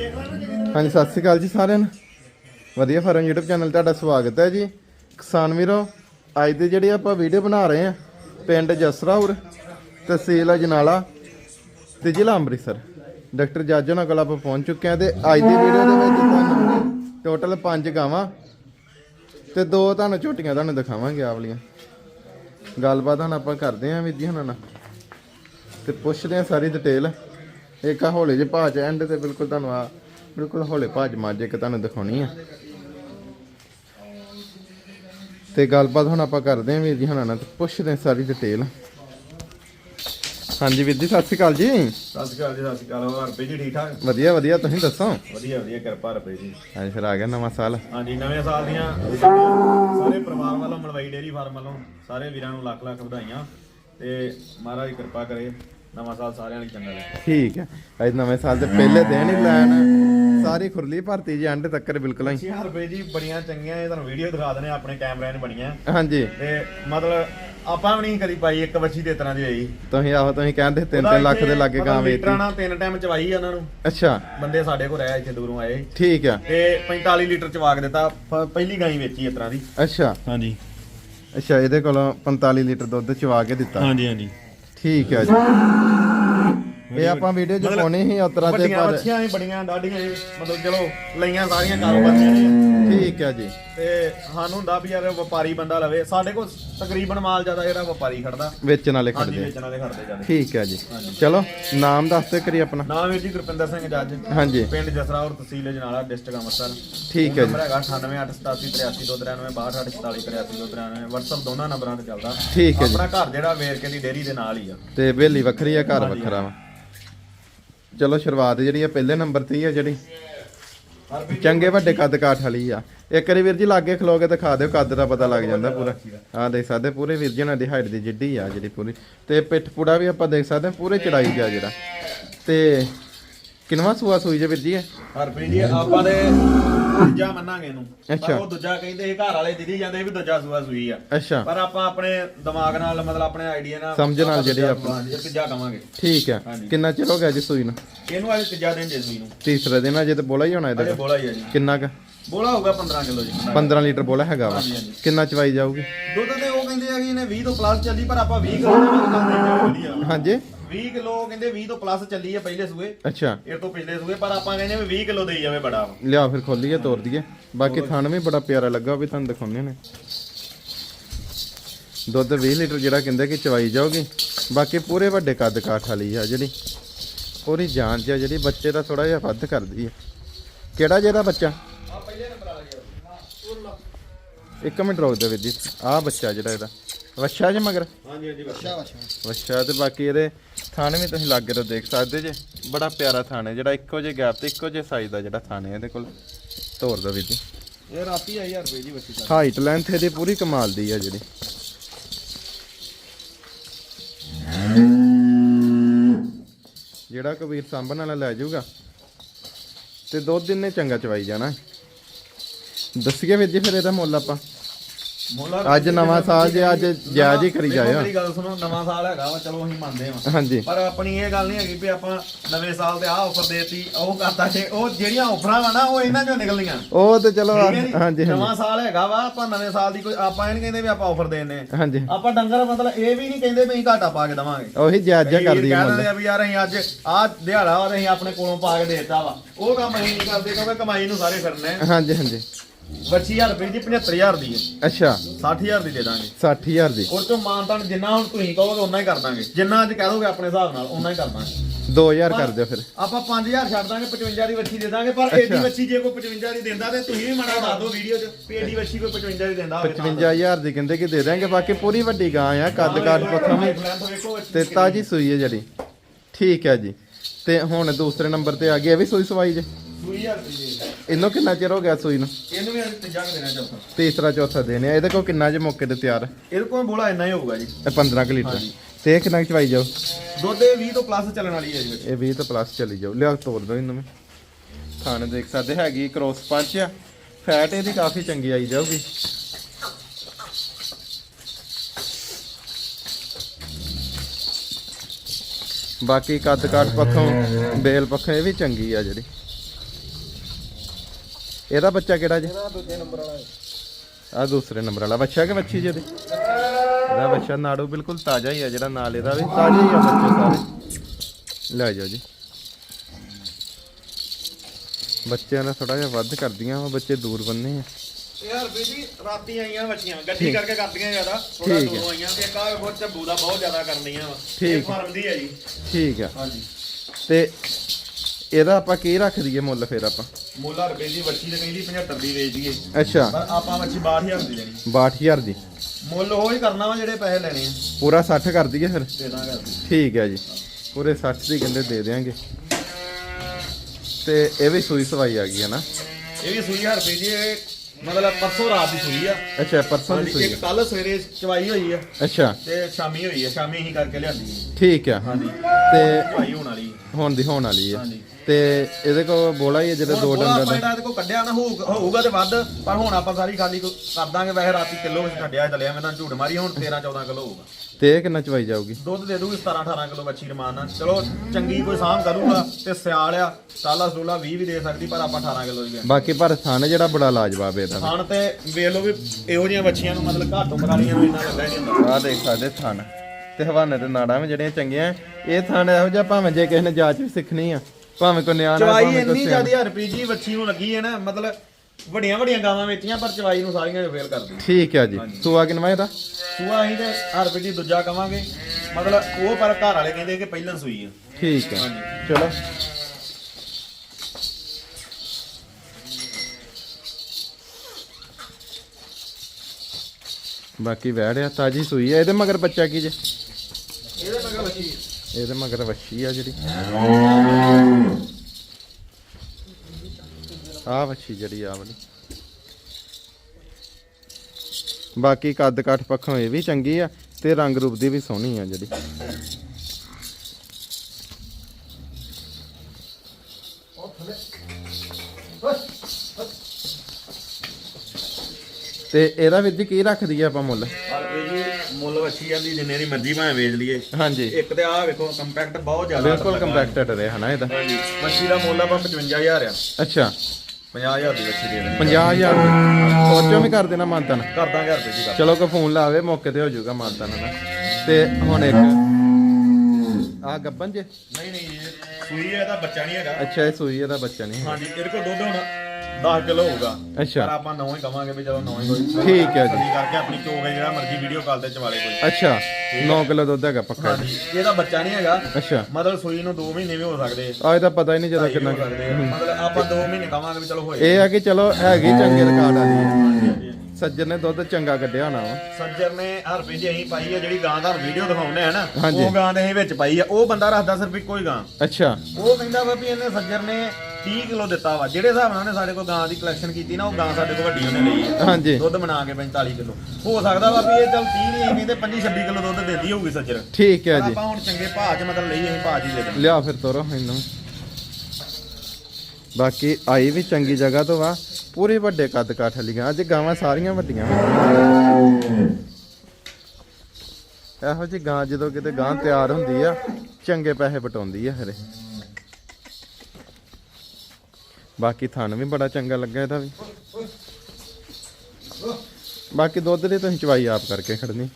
ਹਾਂਜੀ, ਸਤਿ ਸ਼੍ਰੀ ਅਕਾਲ ਜੀ ਸਾਰਿਆਂ ਨੂੰ। ਵਧੀਆ ਫਾਰਮ YouTube ਚੈਨਲ ਤੁਹਾਡਾ ਸਵਾਗਤ ਹੈ ਜੀ। ਕਿਸਾਨ ਵੀਰੋ, ਅੱਜ ਦੇ ਜਿਹੜੇ ਆਪਾਂ ਵੀਡੀਓ ਬਣਾ ਰਹੇ ਆ ਪਿੰਡ ਜਸਰਾਉਰ, ਤਹਿਸੀਲ ਅਜਨਾਲਾ ਤੇ ਜ਼ਿਲ੍ਹਾ ਅੰਮ੍ਰਿਤਸਰ। ਡਾਕਟਰ ਜੱਜ ਉਹਨਾਂ ਕੋਲ ਆਪਾਂ ਪਹੁੰਚ ਚੁੱਕੇ ਆ ਤੇ ਅੱਜ ਦੀ ਵੀਡੀਓ ਦੇ ਵਿੱਚ ਤੁਹਾਨੂੰ ਟੋਟਲ 5 ਗਾਵਾਂ ਤੇ ਦੋ ਤੁਹਾਨੂੰ ਝੋਟੀਆਂ ਤੁਹਾਨੂੰ ਦਿਖਾਵਾਂਗੇ ਆਹ ਗੱਲਬਾਤ ਹੁਣ ਆਪਾਂ ਕਰਦੇ ਆਂ ਵੀਰ ਜੀ ਹੁਣਾਂ ਨਾਲ ਤੇ ਪੁੱਛਦੇ ਆ ਸਾਰੀ ਡਿਟੇਲ ਇੱਕ ਆ ਹੌਲੇ ਜਿਹੇ ਭਾਜ ਐਂਡ ਤੇ ਬਿਲਕੁਲ ਤੁਹਾਨੂੰ ਆ ਬਿਲਕੁਲ ਹੌਲੇ ਭਾਜ ਮੱਝ ਇੱਕ ਤੁਹਾਨੂੰ ਦਿਖਾਉਣੀ ਆ। ਤੇ ਗੱਲਬਾਤ ਹੁਣ ਆਪਾਂ ਕਰਦੇ ਆਂ ਵੀਰ ਜੀ ਹੁਣਾਂ ਨਾਲ ਤੇ ਪੁੱਛਦੇ ਆ ਸਾਰੀ ਡਿਟੇਲ ਹਾਂਜੀ ਵੀਰ ਜੀ ਸਤਿ ਸ਼੍ਰੀ ਅਕਾਲ ਜੀ। ਸਤਿ ਸ਼੍ਰੀ ਅਕਾਲ ਜੀ ਸਤਿ ਸ਼੍ਰੀ ਅਕਾਲ ਹੋਰ ਰੁਪਏ ਜੀ ਠੀਕ ਠਾਕ? ਵਧੀਆ ਵਧੀਆ ਤੁਸੀਂ ਦੱਸੋ? ਵਧੀਆ ਵਧੀਆ ਕਿਰਪਾ ਰੁਪਏ ਜੀ। ਅੱਜ ਫਿਰ ਆ ਗਿਆ ਨਵਾਂ ਸਾਲ। ਹਾਂਜੀ ਨਵੇਂ ਸਾਲ ਦੀਆਂ ਸਾਰੇ ਪਰਿਵਾਰ ਵੱਲੋਂ ਮਲਵਈ ਡੇਰੀ ਫਾਰਮ ਵੱਲੋਂ ਸਾਰੇ ਵੀਰਾਂ ਨੂੰ ਲੱਖ ਲੱਖ ਵਧਾਈਆਂ। ਤੇ ਮਹਾਰਾਜ ਕਿਰਪਾ ਕਰੇ। ਨਵਾਂ ਸਾਲ ਸਾਰਿਆਂ ਲਈ ਚੰਗਾ ਲੱਗੇ ਠੀਕ ਹੈ। ਅੱਜ ਨਵੇਂ ਸਾਲ ਦੇ ਪਹਿਲੇ ਦਿਨ ਹੀ ਲੈਣ ਸਾਰੀ ਖੁਰਲੀ ਭਰਤੀ ਜੀ ਅੰਡੇ ਤੱਕਰ ਬਿਲਕੁਲ ਹੀ। 6000 ਰੁਪਏ ਜੀ ਬੜੀਆਂ ਚੰਗੀਆਂ ਇਹ ਤੁਹਾਨੂੰ ਵੀਡੀਓ ਦਿਖਾ ਦਨੇ ਆਪਣੇ ਕੈਮਰਿਆਂ 'ਚ ਬਣੀਆਂ। ਹਾਂਜੀ। ਤੇ ਮਤਲਬ ਆਪਾਂ ਵੀ ਨਹੀਂ ਕਦੀ ਪਾਈ ਇੱਕ ਵੱਛੀ ਦੇ ਤਰ੍ਹਾਂ ਦੀ ਹੋਈ। ਤੁਸੀਂ ਆਹੋ ਤੁਸੀਂ ਕਹਿੰਦੇ 3-3 ਲੱਖ ਦੇ ਲਾਗੇ ਗਾਂ ਵੇਚੀ। ਲੀਟਰਾਂ ਤਿੰਨ ਟਾਈਮ ਚਵਾਈ ਉਹਨਾਂ ਨੂੰ। ਅੱਛਾ। ਬੰਦੇ ਸਾਡੇ ਕੋਲ ਆਏ ਇੱਥੇ ਦੂਰੋਂ ਆਏ। ਠੀਕ ਆ। ਤੇ 45 ਲੀਟਰ ਚਵਾ ਕੇ ਦਿੱਤਾ। ਪਹਿਲੀ ਗਾਈ ਵੇਚੀ ਇਸ ਤਰ੍ਹਾਂ ਦੀ। ਅੱਛਾ। ਹਾਂਜੀ। ਅੱਛਾ ਇਹਦੇ ਕੋਲੋਂ 45 ਲੀਟਰ ਦੁੱਧ ਚਵਾ ਕੇ ਦਿੱਤਾ। ਹਾਂਜੀ ਹਾਂਜੀ। ਠੀਕ ਹੈ ਜੀ। ਇਹ ਆਪਾਂ ਵੀਡੀਓ ਚ ਪਾਉਣੀ ਸੀ ਉਤਰਾ ਤੇ ਵੱਡੀਆਂ ਪਰ ਮੱਛੀਆਂ ਵੀ ਬੜੀਆਂ ਡਾਢੀਆਂ ਸੀ, ਮਤਲਬ ਚਲੋ ਲਈਆਂ ਸਾਰੀਆਂ ਕਾਰੋਬਾਰੀਆਂ ਨੇ ਠੀਕ ਹੈ ਜੀ। ਤੇ ਸਾਨੂੰ ਹੁੰਦਾ ਵੀ ਯਾਰ ਵਪਾਰੀ ਬੰਦਾ ਲਵੇ ਸਾਡੇ ਕੋਲ ਤਕਰੀਬਨ ਮਾਲ ਜ਼ਿਆਦਾ ਜਿਹੜਾ ਵਪਾਰੀ ਖੜਦਾ। ਵੇਚਣ ਵਾਲੇ ਹਾਂਜੀ ਖੜਦੇ ਵੇਚਣ ਵਾਲੇ ਖੜਦੇ ਜਾਂਦੇ ਠੀਕ ਹੈ ਜੀ। ਚਲੋ ਨਾਮ ਦੱਸਦੇ ਕਰੀ ਆਪਣਾ। ਨਾਮ ਵੀਰ ਜੀ ਗੁਰਪਿੰਦਰ ਸਿੰਘ ਜੱਜ। ਹਾਂਜੀ। ਪਿੰਡ ਜਸਰਾਉਰ ਤਹਿਸੀਲ ਜਨਾਲਾ ਡਿਸਟ੍ਰਿਕਟ ਅੰਮ੍ਰਿਤਸਰ। ਠੀਕ ਹੈ ਜੀ। ਨੰਬਰ ਹੈਗਾ 9888833293 62833293 WhatsApp ਦੋਨਾਂ ਨੰਬਰਾਂ ਤੇ ਚੱਲਦਾ। ਠੀਕ ਹੈ ਜੀ। ਆਪਣਾ ਘਰ ਜਿਹੜਾ ਵੇਰਕੇ ਦੀ ਡੇਰੀ ਦੇ ਨਾਲ ਹੀ ਆ। ਤੇ ਬੇਲੀ ਵੱਖਰੀ ਆ ਘਰ ਵੱਖਰਾ ਵਾ। ਚਲੋ ਸ਼ੁਰੂਆਤ ਜਿਹੜੀ ਆ ਪਹਿਲੇ ਨੰਬਰ ਤੇ ਹੀ ਆ ਜਿਹੜੀ। ਚੰਗੇ ਵੱਡੇ ਕੱਦ ਕਾਠ ਵਾਲੀ ਆ। ਇੱਕ ਵਾਰੀ ਵੀਰ ਜੀ ਲਾਗੇ ਖਲੋ ਕੇ ਦਿਖਾ ਦਿਓ ਕੱਦ ਦਾ ਪਤਾ ਲੱਗ ਜਾਂਦਾ ਪੂਰਾ। ਆ ਦੇਖ ਸਕਦੇ ਪੂਰੇ ਵੀਰ ਜੀ ਨਾਲ ਦੀ ਹਾਈਟ ਦੀ ਜਿੱਡੀ ਆ ਜਿਹੜੀ ਪੂਰੀ। ਤੇ ਪਿੱਠ ਪੂੜਾ ਵੀ ਆਪਾਂ ਦੇਖ ਸਕਦੇ ਹਾਂ, ਪੂਰੇ ਚੜਾਈ ਜਾ ਜਿਹੜਾ। ਤੇ ਕਿੰਨਵਾ ਸੂਆ ਸੂਈ ਜੇ ਵੀਰ ਜੀ ਇਹ? ਹਰਪ੍ਰੀਤ ਜੀ ਆਪਾਂ ਦੇ ਦੂਜਾ ਮੰਨਾਂਗੇ ਇਹਨੂੰ। ਪਰ ਅੱਛਾ। ਉਹ ਦੂਜਾ ਕਹਿੰਦੇ ਸੀ ਘਰ ਵਾਲੇ ਦੀਦੀ ਜਾਂਦੇ ਵੀ ਦੂਜਾ ਸੂਆ ਸੂਈ ਆ। ਅੱਛਾ। ਪਰ ਆਪਾਂ ਆਪਣੇ ਦਿਮਾਗ ਨਾਲ ਮਤਲਬ ਆਪਣੇ ਆਈਡੀਆ ਨਾਲ ਸਮਝ ਨਾਲ ਜਿਹੜੇ ਆਪਾਂ- ਤੀਜਾ ਕਵਾਂਗੇ ਠੀਕ ਆ ਹਾਂਜੀ। ਕਿੰਨਾ ਚਿਰ ਹੋ ਗਿਆ ਜੀ ਸੂਈ ਨੂੰ? ਇਹਨੂੰ ਅੱਜ ਤੀਜਾ ਦਿਨ ਜੇ ਸੂਈ ਨੂੰ। ਤੀਸਰੇ ਦਿਨ ਅਜੇ ਤੇ ਬੋਲਾ ਹੀ ਹੋਣਾ ਅਜੇ ਇਹਦਾ ਬੋਲਾ ਹੀ ਆ ਜੀ। ਕਿੰਨਾ ਕ? ਬੋਲਾ ਹੋਊਗਾ 15 ਕਿਲੋ ਜੀ। 15 ਲੀਟਰ ਬੋਲਾ ਹੈਗਾ ਵਾ। ਹਾਂਜੀ, ਹਾਂਜੀ। ਕਿੰਨਾ ਚਵਾਈ ਜਾਊਗੀ? ਦੁੱਧ ਤੇ ਉਹ ਕਹਿੰਦੇ ਆ ਕਿ ਇਹਨੇ 20 ਤੋਂ ਪਲੱਸ ਚੱਲੀ ਪਰ ਆਪਾਂ 20 ਕਿਲੋ ਦੇ ਵਿੱਚ ਕੰਮ ਨਹੀਂ ਵਧੀਆ ਹਾਂਜੀ। 20 ਕਿਲੋ ਕਹਿੰਦੇ 20 ਤੋਂ ਪਲੱਸ ਚੱਲੀ ਆ ਪਹਿਲੇ ਸੂਏ। ਅੱਛਾ। ਇਹ ਤੋਂ ਪਿਛਲੇ ਸੂਏ ਪਰ ਆਪਾਂ ਕਹਿੰਦੇ ਵੀ 20 ਕਿਲੋ ਦੇਈ ਜਾਵੇ ਬੜਾ। ਲਿਆ ਫਿਰ ਖੋਲੀਏ ਤੋੜ ਦਈਏ। ਬਾਕੀ ਥਣ ਵੀ ਬੜਾ ਪਿਆਰਾ ਲੱਗਾ ਵੀ ਤੁਹਾਨੂੰ ਦਿਖਾਉਂਦੇ ਨੇ। ਦੁੱਧ 20 ਲੀਟਰ ਜਿਹੜਾ ਕਹਿੰਦੇ ਕਿ ਚਵਾਈ ਜਾਊਗੀ। ਬਾਕੀ ਪੂਰੇ ਵੱਡੇ ਕੱਦ ਕਾਠ ਵਾਲੀ ਆ ਜਿਹੜੀ। ਪੂਰੀ ਜਾਨ ਚ ਆ ਜਿਹੜੀ ਬੱਚੇ ਦਾ ਥੋੜਾ ਜਿਹਾ ਵੱਧ ਕਰਦੀ ਹੈ ਕਿਹੜਾ ਜਿਹਦਾ ਬੱਚਾ? ਇੱਕ ਮਿੰਟ ਰੁਕ ਦਿਓ ਵੀਰ ਜੀ। ਆਹ ਬੱਚਾ ਜਿਹੜਾ ਇਹਦਾ। ਵੱਛਾ ਜੇ ਮਗਰ? ਹਾਂਜੀ ਹਾਂਜੀ ਬੱਚਾ ਅੱਛਾ ਤੇ ਬਾਕੀ ਇਹਦੇ ਥਾਣੇ ਵੀ ਤੁਸੀਂ ਲਾਗੇ ਤੋਂ ਦੇਖ ਸਕਦੇ ਜੇ। ਬੜਾ ਪਿਆਰਾ ਥਾਣ ਹੈ ਜਿਹੜਾ ਇੱਕੋ ਜਿਹੇ ਗੈਪ ਤੇ ਇੱਕੋ ਜਿਹੇ ਸਾਈਜ਼ ਦਾ ਜਿਹੜਾ ਥਾਣ ਹੈ ਇਹਦੇ ਕੋਲ। ਤੋਰ ਦੋ ਵੀਰ ਜੀ। ਇਹ ਰਾਤੀ ਆਈ ਹਜ਼ਾਰ ਰੁਪਏ ਦੀ ਬੱਚੀ ਦਾ। ਹਾਈਟ ਲੈਂਥ ਇਹਦੀ ਪੂਰੀ ਕਮਾਲ ਦੀ ਆ ਜਿਹੜੀ। ਜਿਹੜਾ ਕਬੀਰ ਸਾਂਭਣ ਵਾਲਾ ਲੈ ਜਾਊਗਾ। ਤੇ ਦੋ ਦਿਨ ਨੇ ਚੰਗਾ ਚਵਾਈ ਜਾਣਾ। ਦੱਸੀਏ ਵੀਰ ਜੀ ਫਿਰ ਇਹਦਾ ਮੁੱਲ ਆਪਾਂ। ਅੱਜ ਨਵਾਂ ਸਾਲ ਜੇ ਅੱਜ ਜਾਇਜ਼ ਹੀ ਕਰੀ ਜਾਇਓ। ਮੇਰੀ ਗੱਲ ਸੁਣੋ ਨਵਾਂ ਸਾਲ ਹੈਗਾ ਵਾ ਚਲੋ ਅਸੀਂ ਮੰਨਦੇ ਹਾਂ। ਹਾਂਜੀ। ਪਰ ਆਪਣੀ ਇਹ ਗੱਲ ਨਹੀਂ ਹੈਗੀ ਵੀ ਆਪਾਂ ਨਵੇਂ ਸਾਲ ਤੇ ਆਹ ਆਫਰ ਦੇਤੀ ਉਹ ਕਰਤਾ ਜੇ ਉਹ ਜਿਹੜੀਆਂ ਆਫਰਾਂ ਵਾ ਨਾ ਉਹ ਇਹਨਾਂ ਚੋਂ ਨਿਕਲਣੀਆਂ। ਉਹ ਤੇ ਚਲੋ ਹੈ? ਹਾਂਜੀ ਨਵਾਂ ਸਾਲ ਹੈਗਾ ਵਾ ਆਪਾਂ ਨਵੇਂ ਸਾਲ ਦੀ ਕੋਈ ਆਪਾਂ ਇਹ ਨਹੀਂ ਕਹਿੰਦੇ ਵੀ ਆਪਾਂ ਆਫਰ ਦੇਣੇ ਹਾਂਜੀ। ਆਪਾਂ ਡੰਗਰ ਮਤਲਬ ਇਹ ਵੀ ਨਹੀਂ ਕਹਿੰਦੇ ਵੀ ਅਸੀਂ ਘਾਟਾ ਪਾ ਕੇ ਦਵਾਂਗੇ। ਉਹੀ ਜਾਇਜ਼ਾ ਕਰਦੀ ਮੁੱਲ। ਆ ਵੀ ਯਾਰ ਅਸੀਂ ਅੱਜ ਆਹ ਦਿਹਾੜਾ ਵਾ ਅਸੀਂ ਆਪਣੇ ਕੋਲੋਂ ਪਾ ਕੇ ਦੇਤਾ ਵਾ। ਉਹ ਕੰਮ ਅਸੀਂ ਨਹੀਂ ਕਰਦੇ ਕਿਉਂਕਿ ਕਮਾਈ ਨੂੰ ਸਾਰੇ ਫਿਰਨੇ। ਹਾਂਜੀ ਹਾਂਜੀ। ਬੱਚੀ ਹਜ਼ਾਰ ਰੁਪਏ ਦੀ 75000 ਦੀ ਹੈ। ਅੱਛਾ। 60000 ਦੀ ਦੇ ਦਾਂਗੇ। 60000 ਦੀ। ਉਹ ਚੋਂ ਮਾਨਤਾਨ ਜਿੰਨਾ ਹੁਣ ਤੁਸੀਂ ਕਹੋਗੇ ਉਨਾ ਹੀ ਕਰ ਦਾਂਗੇ। ਜਿੰਨਾ ਅੱਜ ਕਹਿ ਦੋਗੇ ਆਪਣੇ ਹਿਸਾਬ ਨਾਲ ਉਨਾ ਹੀ ਕਰ ਦਾਂਗੇ। 2000 ਕਰ ਦਿਓ ਫਿਰ। ਆਪਾਂ 5000 ਛੱਡ ਦਾਂਗੇ 55 ਦੀ ਵੱਛੀ ਦੇ ਦਾਂਗੇ ਪਰ ਅੱਛਾ। ਏਡੀ ਵੱਛੀ ਜੇ ਕੋਈ 55 ਦੀ ਦਿੰਦਾ ਤੇ ਤੁਸੀਂ ਵੀ ਮਨਾ ਦੱਸ ਦਿਓ ਵੀਡੀਓ 'ਚ ਵੀ ਏਡੀ ਵੱਛੀ ਕੋਈ 55 ਦੀ ਦਿੰਦਾ ਹੋਵੇ ਤਾਂ। 55000 ਦੀ ਕਹਿੰਦੇ ਕਿ ਦੇ ਦਾਂਗੇ ਬਾਕੀ ਪੂਰੀ ਵੱਡੀ ਗਾਂ ਆ ਕੱਦ ਕਾਠ ਪੱਖੋਂ ਵੀ। length ਵੇਖੋ ਵੱਛੀ ਤੇ ਤਾਜੀ ਸੂਈ ਹੈ ਜਿਹੜੀ। ਠੀਕ ਹੈ ਜੀ। ਤੇ ਹੁਣ ਦੂਸਰੇ ਨੰਬਰ ਤੇ ਆ ਗਈ ਇਹ ਵੀ ਸੂਈ ਸਵਾਈ ਜੇ। ਸੂਈ ਦੀ। ਇਹਨੂੰ ਕਿੰਨਾ ਚਿਰ ਹੋ ਗਿਆ ਸੂਈ ਨੂੰ? ਇਹਨੂੰ ਵੀ ਅੱਜ ਤੀਜਾ ਕੁ ਦੇਣਾ ਚੌਥਾ। ਤੀਸਰਾ ਚੌਥਾ ਦਿਨ ਹੈ। ਇਹਦੇ ਕੋਲ ਕਿੰਨਾ ਜੇ ਮੌਕੇ ਤੇ ਤਿਆਰ? ਇਹਦੇ ਕੋਲ ਬੋਲਾ ਇੰਨਾ ਹੀ ਹੋਊਗਾ ਜੀ। ਇਹ 15 ਕੁ ਲੀਟਰ। ਤੇ ਇਹ ਕਿੰਨਾ ਕੁ ਚਵਾਈ ਜਾਓ ਦੁੱਧ ਇਹ 20 ਤੋਂ ਪਲੱਸ ਚੱਲਣ ਵਾਲੀ ਹੈ ਜੀ ਵਿੱਚ। ਇਹ 20 ਤੋਂ ਪਲੱਸ ਚਲੀ ਜਾਓ ਲਿਆ ਤੋੜ ਦੋ ਇਹਨੂੰ ਵੀ। ਖਾਣੇ ਦੇਖ ਸਕਦੇ ਹੈਗੀ ਕ੍ਰੋਸ ਪੰਚ ਆ। ਫੈਟ ਇਹਦੀ ਕਾਫੀ ਚੰਗੀ ਆਈ ਜਾਊਗੀ। ਬਾਕੀ ਕੱਦ ਕਾਠ ਪੱਖੋਂ ਬੇਲ ਪੱਖੋਂ ਇਹ ਵੀ ਚੰਗੀ ਆ ਜਿਹੜੀ। ਇਹਦਾ ਬੱਚਾ ਕਿਹੜਾ ਜੀ? ਇਹਦਾ ਦੂਜੇ ਨੰਬਰ ਵਾਲਾ ਹੈ। ਆ ਦੂਸਰੇ ਨੰਬਰ ਵਾਲਾ। ਬੱਚਾ ਕਿ ਬੱਚੀ ਜੀ ਇਹਦੀ? ਬੱਚਾ ਨਾੜੂ ਬਿਲਕੁਲ ਤਾਜ਼ਾ ਹੀ ਆ ਜਿਹੜਾ ਨਾਲ ਇਹਦਾ ਵੀ ਤਾਜ਼ਾ ਹੀ ਆ ਬੱਚੇ ਸਾਰੇ। ਲੈ ਜਾਓ ਜੀ। ਬੱਚਿਆਂ ਦਾ ਥੋੜਾ ਜਿਹਾ ਵੱਧ ਕਰਦੀਆਂ ਵਾ ਬੱਚੇ ਦੂਰ ਬੰਨੇ ਆ। ਇਹ ਹਰਪੀ ਜੀ ਰਾਤੀ ਆਈਆਂ ਬੱਚੀਆਂ ਗੱਡੀ ਕਰਕੇ ਕਰਦੀਆਂ ਜ਼ਿਆਦਾ। ਥੋੜਾ। ਦੂਰੋਂ ਆਈਆਂ ਤੇ ਇੱਕ ਆ ਬਹੁਤ ਝੱਬੂ ਦਾ ਬਹੁਤ ਜ਼ਿਆਦਾ ਕਰਦੀਆਂ ਵਾ। ਇਹ ਫਾਰਮ ਦੀ ਹੈ ਜੀ। ਠੀਕ ਆ ਹਾਂਜੀ। ਤੇ ਇਹਦਾ ਆਪਾਂ ਕੀ ਰੱਖ ਦਈਏ ਮੁੱਲ ਫਿਰ ਆਪਾਂ? ਮੁੱਲ ਹਰਪੀ ਜੀ ਬੱਚੀ ਤੇ ਕਹਿੰਦੀ 75 ਦੀ ਵੇਚ ਦਈਏ। ਅੱਛਾ। ਪਰ ਆਪਾਂ ਬੱਚੀ 62000 ਦੀ ਦੇਣੀ। 62000 ਦੀ। ਮੁੱਲ ਉਹ ਹੀ ਕਰਨਾ ਵਾ ਜਿਹੜੇ ਪੈਸੇ ਲੈਣੇ ਆ। ਪੂਰਾ 60 ਕਰ ਦਈਏ ਫਿਰ? ਦੇ ਦਾਂਗੇ ਹਰਪੀ। ਠੀਕ ਹੈ ਜੀ। ਪੂਰੇ 60 ਦੀ ਕਹਿੰਦੇ ਦੇ ਦੇਾਂਗੇ ਤੇ ਇਹ ਵੀ ਸੂਈ ਸਵਾਈ ਆ ਗਈ ਹੈ ਨਾ? ਇਹ ਵੀ ਸੂਈ ਹਰਪੀ ਜੀ ਇਹ ਮਤਲਬ ਪਰਸੋਂ ਰਾਤ ਦੀ ਸੂਈ ਆ। ਅੱਛਾ ਪਰਸੋਂ ਦੀ ਹਾਂਜੀ ਸੂਈ ਇੱਕ ਕੱਲ ਸਵੇਰੇ ਚਵਾਈ ਹੋਈ ਆ। ਅੱਛਾ। ਤੇ ਸ਼ਾਮੀ ਹੋਈ ਆ। ਸ਼ਾਮੀ ਅਸੀਂ ਕਰਕੇ ਲਿਆਂਦੀ ਆ। ਠੀਕ ਆ। ਤੇ ਚਵਾਈ ਹੋਣ ਵਾਲੀ ਆ। ਹੁਣ ਦੀ ਹੋਣ ਵਾਲੀ ਹੈ ਹਾਂਜੀ। ਤੇ ਇਹਦੇ ਕੋਲ ਬੋਲਾ ਹੀ ਹੈ ਜਿਹੜੇ ਦੋ ਡੰਗਰ ਦਾ। ਜਿਹੜਾ ਇਹਦੇ ਕੋਲ ਕੱਢਿਆ ਨਾ ਹੋਊ- ਹੋਊਗਾ ਤੇ ਵੱਧ ਪਰ ਹੁਣ ਆਪਾਂ ਸਾਰੀ ਖਾਲੀ ਕੋ- ਕਰ ਦਾਂਗੇ ਵੈਸੇ ਰਾਤੀ ਕਿਲੋ ਵਿੱਚ ਕੱਢਿਆ ਦਲਿਆ ਮੈਂ ਤਾਂ ਝੂਠ ਮਾਰੀ ਹੁਣ 13 14 ਕਿਲੋ ਹੋਊਗਾ। ਤੇ ਇਹ ਕਿੰਨਾ ਚਵਾਈ ਜਾਊਗੀ? ਦੁੱਧ ਦੇ ਦੂਗੀ 17 18 ਕਿਲੋ ਬੱਚੀ ਰਮਾਨ ਨਾਲ। ਚਲੋ ਚੰਗੀ ਕੋਈ ਸਾਂਭ ਕਰੂਗਾ ਤੇ ਸਿਆਲ ਆ ਸਾਲਾ ਸੋਲਾ 20 ਵੀ ਦੇ ਸਕਦੀ ਪਰ ਆਪਾਂ 18 ਕਿਲੋ ਹੀ ਬਾਕੀ ਪਰ ਥਾਣੇ ਜਿਹੜਾ ਬੜਾ ਲਾਜਵਾਬ ਹੈ ਇਹਦਾ। ਖਾਣ ਤੇ ਵੇਖ ਲਓ ਵੀ ਇਹੋ ਜਿਹੀਆਂ ਬੱਚੀਆਂ ਨੂੰ ਮਤਲਬ ਘੱਟ ਉਮਰ ਵਾਲੀਆਂ ਨੂੰ ਇੰਨਾ ਲੱਗਾ ਹੀ ਨਹੀਂ ਹੁੰਦਾ। ਆ ਦੇਖ ਸਕਦੇ ਥਣ। ਤੇ ਹਵਾਨੇ ਤੇ ਨਾੜਾਂ ਵੀ ਜਿਹੜੀਆਂ ਚੰਗੀਆਂ ਇਹ ਥਣ ਇਹੋ ਜਿਹਾ ਭਾਵੇਂ ਜੇ ਕਿਸੇ ਨੇ ਜਾਂਚ ਵੀ ਸਿੱਖਣੀ ਆ। ਭਾਵੇਂ ਕੋ ਨਿਆਣਾ ਚਵਾਈ ਭਾਵੇਂ ਇੰਨੀ ਕੋਈ ਜ਼ਿਆਦੀ ਬੱਚੀ ਨੂੰ ਲੱਗੀ ਹੈ ਨਾ ਮਤਲਬ ਵੱਡੀਆਂ ਵੱਡੀਆਂ ਗਾਵਾਂ ਵੇਚੀਆਂ ਪਰ ਚਵਾਈ ਨੂੰ ਸਾਰੀਆਂ ਫੇਲ ਕਰਦੀ ਠੀਕ ਆ ਜੀ। ਸੂਆ ਕਿਨਵਾ ਇਹਦਾ? ਸੂਆ ਅਸੀਂ ਤੇ ਹਰਪੀਜੀ ਦੂਜਾ ਕਵਾਂਗੇ। ਮਤਲਬ ਉਹ ਪਰ ਘਰ ਵਾਲੇ ਕਹਿੰਦੇ ਕਿ ਪਹਿਲਾਂ ਸੂਈ ਆ। ਠੀਕ ਹਾਂਜੀ। ਚਲੋ। ਬਾਕੀ ਵਹਿੜਿਆ ਤਾਜੀ ਸੂਈ ਆ। ਇਹਦੇ ਮਗਰ ਬੱਚਾ ਕੀ ਜੇ? ਇਹਦੇ ਮਗਰ ਬੱਚੀ ਇਹਦੇ ਮਗਰ ਵੱਛੀ ਆ ਜਿਹੜੀ। ਆ ਵੱਛੀ ਜਿਹੜੀ ਆ ਵਾਲੀ। ਬਾਕੀ ਕੱਦ ਕਾਠ ਪੱਖੋਂ ਇਹ ਵੀ ਚੰਗੀ ਆ ਤੇ ਰੰਗ ਰੂਪ ਦੀ ਵੀ ਸੋਹਣੀ ਆ ਜਿਹੜੀ। ਤੇ ਇਹਦਾ ਵੀਰ ਜੀ ਕੀ ਰੱਖਦੀ ਆ ਆਪਾਂ ਮੁੱਲ? ਹਰਪੀਜੀ ਮੁੱਲ ਬੱਚੀ ਜਾਂਦੀ ਜਿੰਨੇ ਦੀ ਮਰਜ਼ੀ ਭਾਵੇਂ ਵੇਚ ਲਈਏ। ਹਾਂਜੀ। ਇੱਕ ਤੇ ਆਹ ਵੇਖੋ ਕੰਪੈਕਟ ਬਹੁਤ ਜ਼ਿਆਦਾ ਬਿਲਕੁਲ। ਕੰਪੈਕਟਡ ਰਿਹਾ ਹਨਾ ਇਹਦਾ ਹਾਂਜੀ ਦਾ ਮੁੱਲ ਆਪਾਂ 55000 ਆ। ਅੱਛਾ। 50000 ਦੀ ਬੱਚੀ ਦੇ ਦੇਣੀ। 50000 ਸੋਚੋ ਵੀ ਕਰ ਦੇਣਾ ਮਾਨਤਨ। ਕਰ ਦਾਂਗੇ ਦਾ ਚਲੋ ਕੋ ਫੋਨ ਲਾਵੇ ਮੌਕੇ ਤੇ ਹੋ ਜਾਊਗਾ ਮਾਨਤਨ ਨਾ ਤੇ ਹੁਣ ਇੱਕ। ਆ ਗੱਬਨ ਜੇ। ਨਹੀਂ ਨਹੀਂ ਇਹ ਸੂਈ ਹੈ ਇਹਦਾ ਬੱਚਾ ਨਹੀਂ ਹੈਗਾ। ਅੱਛਾ ਇਹ ਸੂਈ ਇਹਦਾ ਬੱਚਾ ਨਹੀਂ ਹਾਂਜੀ ਇਹਦੇ ਕੋਲ ਦੁੱਧ ਹੁਣ। 10 ਕਿਲੋ ਹੋਊਗਾ। ਪਰ ਅੱਛਾ ਆਪਾਂ ਨੌਂ ਹੀ ਕਵਾਂਗੇ ਵੀ ਚਲੋ ਨੌਂ ਹੀ ਕੋਈ ਠੀਕ ਹੈ ਜੀ। ਕਰਕੇ ਆਪਣੀ ਚੋਗ ਹੈ ਜਿਹੜਾ ਮਰਜ਼ੀ ਵੀਡੀਓ ਕਾਲ ਤੇ ਚਵਾਲੇ ਕੋਈ। ਅੱਛਾ 9 ਕਿਲੋ ਦੁੱਧ ਹੈਗਾ ਪੱਕਾ ਹਾਂਜੀ ਇਹਦਾ ਬੱਚਾ ਨਹੀਂ ਹੈਗਾ। ਅੱਛਾ। ਮਤਲਬ ਸੂਈ ਨੂੰ 2 ਮਹੀਨੇ ਵੀ ਹੋ ਸਕਦੇ। ਆ ਇਹਦਾ ਪਤਾ ਹੀ ਨਹੀਂ ਜਦੋਂ ਢਾਈ ਕਿੰਨਾ ਹੋ ਸਕਦੇ ਆ। ਮਤਲਬ ਆਪਾਂ 2 ਮਹੀਨੇ ਕਵਾਂਗੇ ਵੀ ਚਲੋ ਹੋਏ। ਇਹ ਆ ਕਿ ਚਲੋ ਹੈਗੀ ਚੰਗੇ ਰਿਕਾਰਡ ਵਾਲੀ ਹੈ। ਸੱਜਣ ਨੇ ਦੁੱਧ ਚੰਗਾ ਕੱਢਿਆ ਹੋਣਾ ਵਾ। ਸੱਜਰ ਨੇ ਹਰਪੀ ਜੀ ਅਸੀਂ ਪਾਈ ਹੈ ਜਿਹੜੀ ਗਾਂ ਦਾ ਵੀਡੀਓ ਦਿਖਾਉਂਦੇ ਆ ਨਾ ਹਾਂਜੀ। ਉਹ ਗਾਂ ਦੇ ਅਸੀਂ ਵਿੱਚ ਪਾਈ ਆ। ਉਹ ਬੰਦਾ ਰੱਖਦਾ ਸਿਰਫ ਇੱਕੋ ਹੀ ਗਾਂ। ਅੱਛਾ। ਉਹ ਕਹਿੰਦਾ ਵਾ ਵੀ ਇਹਨੇ ਸੱਜਰ ਨੇ 30 ਕਿਲੋ ਦਿੱਤਾ ਵਾ। ਜਿਹੜੇ ਹਿਸਾਬ ਨਾਲ ਉਹਨੇ ਸਾਡੇ ਕੋਲ ਗਾਂ ਦੀ ਕਲੈਕਸ਼ਨ ਕੀਤੀ ਨਾ ਉਹ ਗਾਂ ਸਾਡੇ ਕੋਲ ਵੱਡੀ ਉਹਨੇ ਲਈ ਹਾਂਜੀ। ਦੁੱਧ ਬਣਾ ਕੇ 45 ਕਿਲੋ। ਹੋ ਸਕਦਾ ਵਾ ਵੀ ਇਹ ਚਲ 30 ਨਹੀਂ ਕਹਿੰਦੇ 25 26 ਕਿਲੋ ਦੁੱਧ ਦਿੰਦੀ ਹੋਊਗੀ ਸੱਜਰ ਠੀਕ ਹੈ ਜੀ। ਆਪਾਂ ਹੁਣ ਚੰਗੇ ਭਾਅ 'ਚ ਮਤਲਬ ਲਈ ਅਸੀਂ ਭਾਅ 'ਚ ਹੀ ਦੇ ਲਿਆ ਫਿਰ ਤੋਰੋ ਇਹਨੂੰ ਬਾਕੀ ਆਈ ਵੀ ਚੰਗੀ ਜਗ੍ਹਾ ਤੋਂ ਵਾ। ਪੂਰੇ ਵੱਡੇ ਕੱਦ ਕਾਠ ਵਾਲੀਆਂ। ਅੱਜ ਗਾਵਾਂ ਸਾਰੀਆਂ ਵੱਡੀਆਂ ਇਹੋ ਜੀ ਗਾਂ ਜਦੋਂ ਕਿਤੇ ਗਾਂ ਤਿਆਰ ਹੁੰਦੀ ਆ ਚੰਗੇ ਪੈਸੇ ਬਟਾਉਂਦੀ ਆ ਹਰੇ ਬਾਕੀ ਥਣ ਵੀ ਬੜਾ ਚੰਗਾ ਲੱਗਾ ਇਹਦਾ ਵੀ। ਬਾਕੀ ਦੁੱਧ ਦੀ ਤੁਸੀਂ ਚਵਾਈ ਆਪ ਕਰਕੇ ਖੜਨੀ।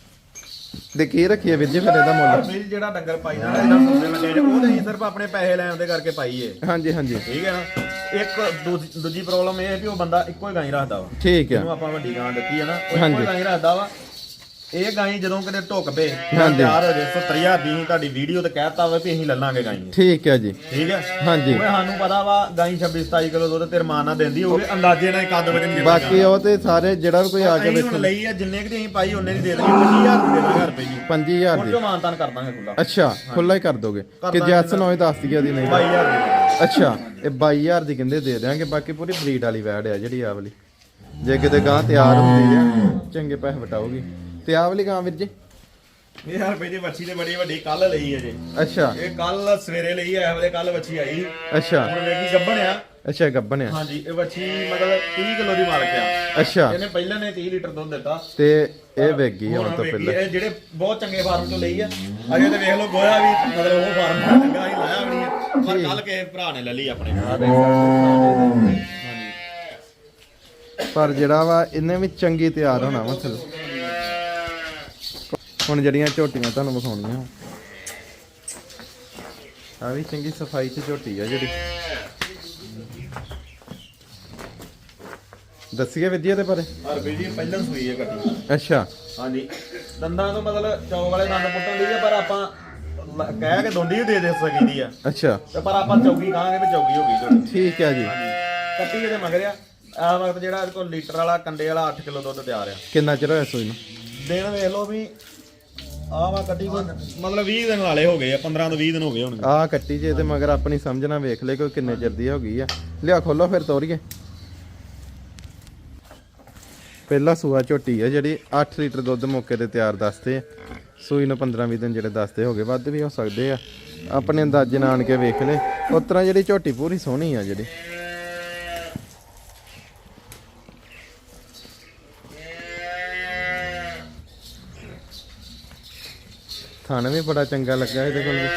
ਤੇ ਕੀ ਰੱਖੀਏ ਵੀਰ ਜੀ ਫਿਰ ਇਹਦਾ ਮੁੱਲ। ਮੇਰੀ ਜਿਹੜਾ ਡੰਗਰ ਪਾਈ ਜਾਣਾ ਇਹਦਾ ਸੌਦੇ ਲੱਗੇ ਨੇ। ਉਹਦੇ ਹੀ ਸਿਰਫ ਆਪਣੇ ਪੈਸੇ ਲੈਣ ਦੇ ਕਰਕੇ ਪਾਈਏ ਹਾਂਜੀ ਹਾਂਜੀ। ਠੀਕ ਹੈ ਨਾ? ਇੱਕ ਦੂਜੀ- ਪ੍ਰੋਬਲਮ ਇਹ ਹੈ ਵੀ ਉਹ ਬੰਦਾ ਇੱਕੋ ਹੀ ਗਾਂ ਹੀ ਰੱਖਦਾ ਵਾ। ਠੀਕ ਆ ਜਿਹਨੂੰ ਆਪਾਂ ਵੱਡੀ ਗਾਂ ਦਿੱਤੀ ਹੈ ਨਾ ਉਹ ਇੱਕੋ। ਹੀ ਗਾਂ ਹੀ ਰੱਖਦਾ ਵਾ। ਇਹ ਗਾਂ ਹੀ ਜਦੋਂ ਕਿਤੇ ਢੁੱਕ ਪਏ ਹਾਂਜੀ। ਤਿਆਰ ਹੋ ਜੇ 70000 ਦੀ ਅਸੀਂ ਤੁਹਾਡੀ ਵੀਡੀਓ ਤੇ ਕਹਿਤਾ ਵਾ ਵੀ ਅਸੀਂ ਲੱਲਾਂਗੇ ਗਾਂ ਹੀ ਠੀਕ ਹੈ ਜੀ। ਠੀਕ ਹੈ ਹਾਂਜੀ। ਉਹ ਸਾਨੂੰ ਪਤਾ ਵਾ ਗਾਂ 26 27 ਕਿਲੋ ਦੁੱਧ ਤੇ ਰਮਾਨ ਦਿੰਦੀ ਹੋਵੇ ਅੰਦਾਜ਼ੇ ਨਾਲ ਹੀ ਕੱਦ ਵਜਨ ਜਿੰਨਾ ਬਾਕੀ ਉਹ ਤੇ ਸਾਰੇ ਜਿਹੜਾ ਵੀ ਕੋਈ ਆ ਕੇ ਵੇਖੋ ਲਈ ਆ ਜਿੰਨੇ ਕਿ ਅਸੀਂ ਪਾਈ ਉਹਨੇ ਦੀ ਦੇ ਦੇਣੀ। 25000 ਦੀ ਦੇ ਰੁਪਏ ਜੀ 5000 ਹੁਣ ਦੀ। ਜੋ ਮਾਨਤਾਨ ਕਰ ਦਾਂਗੇ ਖੁੱਲਾ ਅੱਛਾ ਖੁੱਲਾ ਹੀ ਕਰ ਦੋਗੇ। ਕਿ ਦਾਂਗੇ ਜੈਸਨ ਹੋਏ ਦੱਸ ਦਈਏ ਦੀ ਨਹੀਂ। 22000 ਦੀ ਅੱਛਾ ਇਹ 22000 ਦੀ ਕਹਿੰਦੇ ਦੇ ਦਿਆਂਗੇ। ਬਾਕੀ ਪੂਰੀ ਬਰੀਡ ਵਾਲੀ ਵੈੜ ਆ ਜਿਹੜੀ ਆ ਵਾਲੀ। ਜੇ ਕਿਤੇ ਗਾਂ ਤਿਆਰ ਹੁੰਦੀ ਆ ਚੰਗੇ ਪੈਸੇ ਵਟਾਉਗੀ ਤੇ ਆ ਵਾਲੀ ਗਾਂ ਵੀਰ ਜੀ? ਇਹ ਰੁਪਏ ਦੀ ਬੱਚੀ ਤੇ ਬੜੀ ਵੱਡੀ ਕੱਲ ਲਈ ਹੈ ਜੀ। ਅੱਛਾ। ਇਹ ਕੱਲ ਸਵੇਰੇ ਲਈ ਹੈ ਇਹ ਵੇਲੇ ਕੱਲ ਬੱਚੀ ਆਈ। ਅੱਛਾ। ਹੁਣ ਵੇਖੀ ਗੱਬਣ ਆ। ਅੱਛਾ ਗੱਬਨ ਆ। ਹਾਂਜੀ ਇਹ ਬੱਚੀ ਮਤਲਬ 30 ਕਿਲੋ ਦੀ ਮਾਲਕ ਆ। ਅੱਛਾ। ਇਹਨੇ ਪਹਿਲਾਂ ਨੇ 30 ਲੀਟਰ ਦੁੱਧ ਦਿੱਤਾ। ਤੇ ਇਹ ਵੇਗੀ ਹੁਣ ਹੁਣ ਤੋਂ ਵੇਖੀ ਪਹਿਲਾਂ। ਇਹ ਜਿਹੜੇ ਬਹੁਤ ਚੰਗੇ ਫਾਰਮ ਤੋਂ ਲਈ ਆ। ਅਜੇ ਤੇ ਵੇਖ ਲਓ ਗੋਇਆ ਵੀ ਮਤਲਬ ਉਹ ਫਾਰਮ ਦਾ ਚੰਗਾ ਹੀ ਲਾਇਆ ਵੀ ਨਹੀਂ। ਪਰ ਕੱਲ ਕਿਸੇ ਭਰਾ ਨੇ ਲੈ ਲਈ ਆਪਣੇ। ਪਰ ਜਿਹੜਾ ਵਾ ਇਹਨੇ ਵੀ ਚੰਗੀ ਤਿਆਰ ਹੋਣਾ ਥੱਲੇ ਹੁਣ ਜਿਹੜੀਆਂ ਝੋਟੀਆਂ ਤੁਹਾਨੂੰ ਵਿਖਾਉਣੀਆਂ। ਆ ਵੀ ਚੰਗੀ ਸਫ਼ਾਈ 'ਚ ਝੋਟੀ ਆ ਜਿਹੜੀ। ਦੱਸੀਏ ਵਿਦਿਆ ਦੇ ਬਾਰੇ? ਹਰਪ੍ਰੀਤ ਜੀ ਪਹਿਲਾਂ ਸੂਈ ਹੈ ਕੱਟੀ ਅੱਛਾ। ਹਾਂਜੀ। ਦੰਦਾਂ ਤੋਂ ਮਤਲਬ ਚੌਕ ਵਾਲੇ ਦੰਦ ਪੁੱਟਣ ਦੀ ਆ ਪਰ ਆਪਾਂ ਲ- ਕਹਿ ਕੇ ਦੋਂਡੀ ਵੀ ਦੇ ਦੇ ਸਕੀਦੀ ਆ। ਅੱਛਾ। ਤੇ ਪਰ ਆਪਾਂ ਚੌਗੀ ਕਹਾਂਗੇ ਵੀ ਚੌਗੀ ਹੋ ਗਈ ਝੋਟੀ। ਠੀਕ ਹੈ ਜੀ। ਕੱਟੀ ਇਹਦੇ ਮਗਰ ਆ। ਆ ਵਕਤ ਜਿਹੜਾ ਇਹਦੇ ਕੋਲ ਲੀਟਰ ਵਾਲਾ ਕੰਡੇ ਵਾਲਾ 8 ਕਿਲੋ ਦੁੱਧ ਤਿਆਰ ਆ। ਕਿੰਨਾ ਚਿਰ ਹੋਇਆ ਸੂਈ ਨੂੰ? ਦਿਨ ਵੇਖ ਲਓ ਵੀ ਆ ਵਾ ਕੱਟੀ ਕੋਈ? ਮਤਲਬ 20 ਦਿਨ ਵਾਲੇ ਹੋ ਗਏ ਆ 15 ਤੋਂ 20 ਦਿਨ ਹੋ ਗਏ ਹੋਣਗੇ। ਆ ਕੱਟੀ ਜੇ ਤੇ ਮਗਰ ਆਪਣੀ ਸਮਝ ਨਾਲ ਵੇਖ ਲੈ ਕੋਈ ਕਿੰਨੇ ਚਿਰ ਦੀ ਹੋ ਗਈ ਆ। ਲਿਆ ਖੋਲੋ ਫਿਰ ਤੋਰੀਏ। ਪਹਿਲਾ ਸੂਆ ਝੋਟੀ ਆ ਜਿਹੜੀ 8 ਲੀਟਰ ਦੁੱਧ ਮੌਕੇ ਤੇ ਤਿਆਰ ਦੱਸਦੇ ਆ। ਸੂਈ ਨੂੰ 15 20 ਦਿਨ ਜਿਹੜੇ ਦੱਸਦੇ ਹੋਗੇ ਵੱਧ ਵੀ ਹੋ ਸਕਦੇ ਆ। ਆਪਣੇ ਅੰਦਾਜ਼ੇ ਨਾਲ ਆਣ ਕੇ ਵੇਖ ਲੈ। ਉਸ ਤਰ੍ਹਾਂ ਜਿਹੜੀ ਝੋਟੀ ਪੂਰੀ ਸੋਹਣੀ ਆ ਜਿਹੜੀ। ਥਣ ਵੀ ਬੜਾ ਚੰਗਾ ਲੱਗਾ ਇਹਦੇ ਕੋਲ ਵੀ।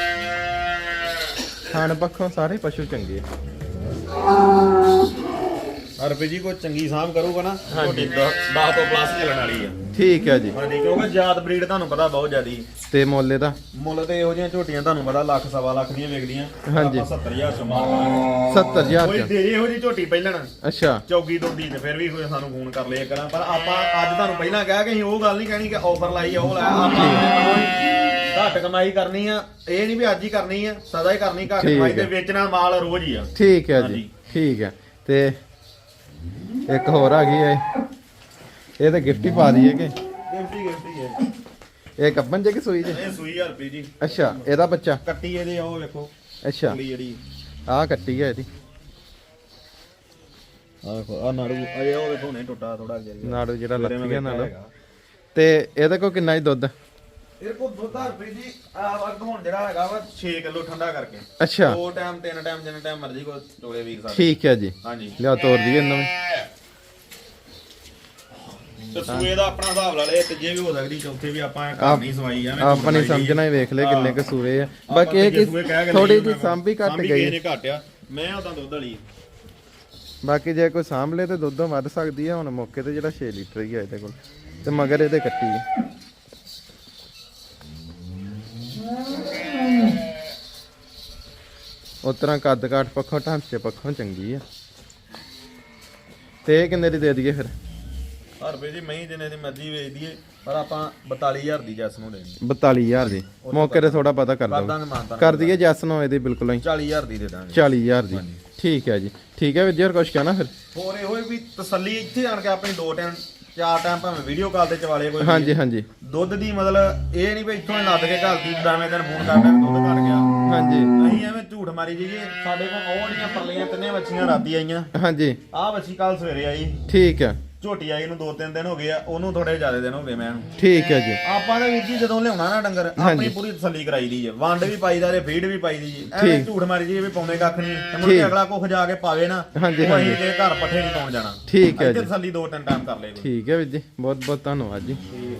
ਥਣ ਪੱਖੋਂ ਸਾਰੇ ਪਸ਼ੂ ਚੰਗੇ ਆ। ਹਰਪ੍ਰੀਤ ਜੀ ਕੋਈ ਚੰਗੀ ਸਾਂਭ ਕਰੂਗਾ ਨਾ ਝੋਟੀ 10 ਤੋਂ ਪਲੱਸ ਚੱਲਣ ਵਾਲੀ ਆ। ਠੀਕ ਹੈ ਜੀ। ਹਾਂਜੀ ਕਿਉਂਕਿ ਜਾਤ ਬਰੀਡ ਤੁਹਾਨੂੰ ਪਤਾ ਬਹੁਤ ਜ਼ਿਆਦੀ। ਤੇ ਮੁੱਲ ਦਾ ਮੁੱਲ ਤੇ ਇਹੋ ਜਿਹੀਆਂ ਝੋਟੀਆਂ ਤੁਹਾਨੂੰ ਪਤਾ ਲੱਖ ਸਵਾ ਲੱਖ ਦੀਆਂ ਵਿਕਦੀਆਂ। ਹਾਂਜੀ। ਆਪਾਂ 70000 ਚ ਮਾਰ ਕਰਾਂਗੇ 70000 ਕੋਈ ਦੇ ਇਹੋ ਜਿਹੀ ਝੋਟੀ ਪਹਿਲਣ ਅੱਛਾ। ਚੌਗੀ ਦੋਦੀ ਤੇ ਫਿਰ ਵੀ ਕੋਈ ਸਾਨੂੰ ਫੋਨ ਕਰ ਲਿਆ ਕਰਾਂ। ਪਰ ਆਪਾਂ ਅੱਜ ਤੁਹਾਨੂੰ ਪਹਿਲਾਂ ਕਿਹਾ ਕਿ ਅਸੀਂ ਉਹ ਗੱਲ ਨਹੀਂ ਕਹਿਣੀ ਕਿ ਆਫਰ ਲਾਈ ਆ ਉਹ ਲਾਇਆ ਆਪਾਂ ਘੱਟ ਕਮਾਈ ਕਰਨੀ ਆ ਇਹ ਨਹੀਂ ਵੀ ਅੱਜ ਹੀ ਕਰਨੀ ਆ ਸਦਾ ਹੀ ਕਰਨੀ ਘੱਟ ਠੀਕ ਕਮਾਈ ਤੇ ਹੈ। ਵੇਚਣਾ ਮਾਲ ਰੋਜ਼ ਹੀ ਆ। ਠੀਕ ਹੈ ਜੀ ਹਾਂਜੀ। ਠੀਕ ਹੈ। ਤੇ ਇੱਕ ਹੋਰ ਆ ਗਈ ਹੈ। ਇਹ ਤਾਂ ਗਿਫਟ ਹੀ ਪਾ ਦਈਏ ਕਿ? ਗਿਫਟੀ ਗਿਫਟੀ ਹੈ ਇਹ ਕੱਪਨ ਜੇ ਕਿ ਸੂਈ ਜੇ? ਇਹ ਸੂਈ ਹਜ਼ਾਰ ਰੁਪਏ ਜੀ। ਅੱਛਾ ਇਹਦਾ ਬੱਚਾ? ਕੱਟੀ ਇਹਦੇ ਉਹ ਵੇਖੋ। ਅੱਛਾ। ਅਗਲੀ ਜਿਹੜੀ। ਆਹ ਕੱਟੀ ਹੈ ਇਹਦੀ। ਆ ਵੇਖੋ ਆ ਨਾੜੂ ਅਜੇ ਉਹ ਵੇਖੋ ਨੇ ਟੁੱਟਾ ਥੋੜਾ ਜਿਹਾ। ਨਾੜੂ ਜਿਹੜਾ ਲੱਥ ਗਿਆ ਨਾਲੋਂ। ਤੇ ਇਹਦੇ ਕੋਲ ਕਿੰਨਾ ਹੀ ਦੁੱਧ? ਇਹ ਕੋ ਦੁੱਧ ਹਰਪ੍ਰੀਤ ਜੀ ਆ ਵਕਤ ਹੁਣ ਜਿਹੜਾ ਹੈਗਾ ਵਾ 6 ਕਿਲੋ ਠੰਡਾ ਕਰਕੇ। ਅੱਛਾ। ਦੋ ਟਾਈਮ ਤਿੰਨ ਟਾਈਮ ਜਿੰਨੇ ਟਾਈਮ ਮਰਜ਼ੀ ਕੋ ਚੋਲੇ ਵੀਰ ਸਾਡੇ ਠੀਕ ਹੈ ਜੀ। ਹਾਂਜੀ। ਲਿਆ ਤੋਰ ਦਈਏ ਇਹਨਾਂ ਨੂੰ ਤੇ ਸੂਏ ਦਾ ਆਪਣਾ ਹਿਸਾਬ ਲਾ ਲਏ ਤੀਜੇ ਵੀ ਹੋ ਸਕਦੀ ਚੌਥੇ ਵੀ ਆਪਾਂ ਘਰ ਨਹੀਂ ਸਵਾਈ ਆ ਆਪਣੀ ਸਮਝਣਾ ਹੀ ਵੇਖ ਲੈ ਕਿੰਨੇ ਕੁ ਸੂਏ ਆ। ਬਾਕੀ ਇਹ ਕਿ ਥੋੜੀ ਜਿਹੀ ਸਾਂਭੀ ਘੱਟ ਗਈ। ਨੇ ਘਟਿਆ ਮੈਂ ਉਹਦਾ ਦੁੱਧ ਵਾਲੀ ਬਾਕੀ ਜੇ ਕੋਈ ਸਾਂਭ ਲੇ ਤੇ ਦੁੱਧੋਂ ਵੱਧ ਸਕਦੀ ਹੈ ਹੁਣ ਮੌਕੇ ਤੇ ਜਿਹੜਾ 6 ਲੀਟਰ ਹੀ ਆ ਇਹਦੇ ਕੋਲ ਤੇ ਮਗਰ ਇਹਦੇ ਕੱਟੀ ਹੈ ਉਸ ਤਰ੍ਹਾਂ ਕੱਦ ਕਾਠ ਪੱਖੋਂ ਢਾਂਚੇ ਪੱਖੋਂ ਚੰਗੀ ਆ। ਤੇ ਇਹ ਕਿੰਨੇ ਦੀ ਦੇ ਦਈਏ ਫਿਰ? ਹਰ ਰੁਪਏ ਦੀ ਮਹੀਂ ਜਿੰਨੇ ਦੀ ਮਰਜ਼ੀ ਵੇਚ ਦਈਏ ਪਰ ਆਪਾਂ 42000 ਦੀ ਜੈਸ ਨੂੰ ਦੇਣੀ 42000 ਦੀ। ਮੌਕੇ ਤੇ ਥੋੜਾ ਪਤਾ ਕਰ ਦਾਂਗੇ। ਮਾਨਤਾ ਕਰ ਦਈਏ ਜੈਸ ਨੂੰ ਇਹਦੀ ਬਿਲਕੁਲ ਹੀ। 40000 ਦੀ ਦੇ ਦਾਂਗੇ। 40000 ਦੀ। ਠੀਕ ਹੈ ਜੀ। ਠੀਕ ਹੈ ਵਿਜੇ ਹੋਰ ਕੁਛ ਕਹਿਣਾ ਫਿਰ? ਹੋਰ ਇਹੋ ਵੀ ਤਸੱਲੀ ਇੱਥੇ ਆਣ ਕੇ ਆਪਣੀ ਦੋ ਟਾਈਮ ਚਾਰ ਟਾਈਮ ਭਾਵੇਂ ਵੀਡੀਓ ਕਾਲ ਤੇ ਚਵਾਲੇ ਕੋਈ ਹਾਂਜੀ ਹਾਂਜੀ। ਦੁੱਧ ਦੀ ਮਤਲਬ ਇਹ ਨਹੀਂ ਵੀ ਇੱਥੋਂ ਲੱਦ ਕੇ ਘਰ ਦੀ ਦਾਵੇਂ ਦਿਨ ਫੋਨ ਕਰਦਾ ਦੁੱਧ ਘਟ ਗਿਆ। ਹਾਂਜੀ। ਅਸੀਂ ਐਵੇਂ ਝੂਠ ਮਾਰੀ ਜਾਈਏ। ਸਾਡੇ ਕੋਲ ਉਹ ਜਿਹੜੀਆਂ ਪਰਲੀਆਂ ਤਿੰਨੇ ਬੱਚੀਆਂ ਰਾਤੀ ਆਈਆਂ। ਹਾਂਜੀ। ਆਹ ਬੱਚੀ ਕੱਲ ਸਵੇਰੇ ਆਈ। ਠੀਕ ਹੈ ਝੋਟੀ ਆਈ ਨੂੰ ਦੋ ਤਿੰਨ ਦਿਨ ਹੋ ਗਏ ਆ ਉਹਨੂੰ ਥੋੜੇ ਜ਼ਿਆਦਾ ਦਿਨ ਹੋ ਗਏ ਮੈਂ ਉਹਨੂੰ ਠੀਕ ਹੈ ਜੀ। ਆਪਾਂ ਨੇ ਵੀਰ ਜੀ ਜਦੋਂ ਲਿਆਉਣਾ ਨਾ ਡੰਗਰ ਆਪਣੀ ਪੂਰੀ ਤਸੱਲੀ ਕਰਾਈ ਦੀ ਹੈ ਵੰਡ ਵੀ ਪਾਈਦਾ ਤੇ ਫੀਡ ਵੀ ਪਾਈਦੀ ਜੀ ਐਵੇਂ ਝੂਠ ਮਾਰੀ ਜੀ ਵੀ ਪਾਉਂਦੇ ਕੱਖ ਨਹੀਂ। ਤੇ ਮੁੜ ਕੇ ਅਗਲਾ ਕੁਖ ਜਾ ਕੇ ਪਾਵੇ ਨਾ ਹਾਂਜੀ, ਅਸੀਂ ਤੇ ਘਰ ਪੱਠੇ ਨਹੀਂ ਪਾਉਣ ਜਾਣਾ। ਠੀਕ ਹੈ ਜੀ। ਤਸੱਲੀ ਦੋ ਤਿੰਨ ਟਾਈਮ ਕਰ ਲੈ ਕੋਈ ਠੀਕ ਹੈ ਵੀਰ ਜੀ। ਬਹੁਤ ਬਹੁਤ ਧੰਨਵਾਦ ਜੀ।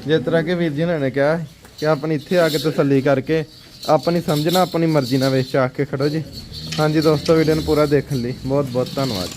ਜਿਸ ਤਰ੍ਹਾਂ ਕਿ ਵੀਰ ਜੀ ਨੇ ਨੇ ਕਿਹਾ ਕਿ ਆਪਣੀ ਇੱਥੇ ਆ ਕੇ ਤਸੱਲੀ ਕਰਕੇ ਆਪਣੀ ਸਮਝਣਾ ਆਪਣੀ ਮਰਜ਼ੀ ਨਾਲ ਵਿੱਚ ਆ ਕੇ ਖੜੋ ਜੀ। ਹਾਂਜੀ ਦੋਸਤੋ ਵੀਡੀਓ ਨੂੰ ਪੂਰਾ ਦੇਖਣ ਲਈ ਬਹੁਤ ਬਹੁਤ ਧੰਨਵਾਦ।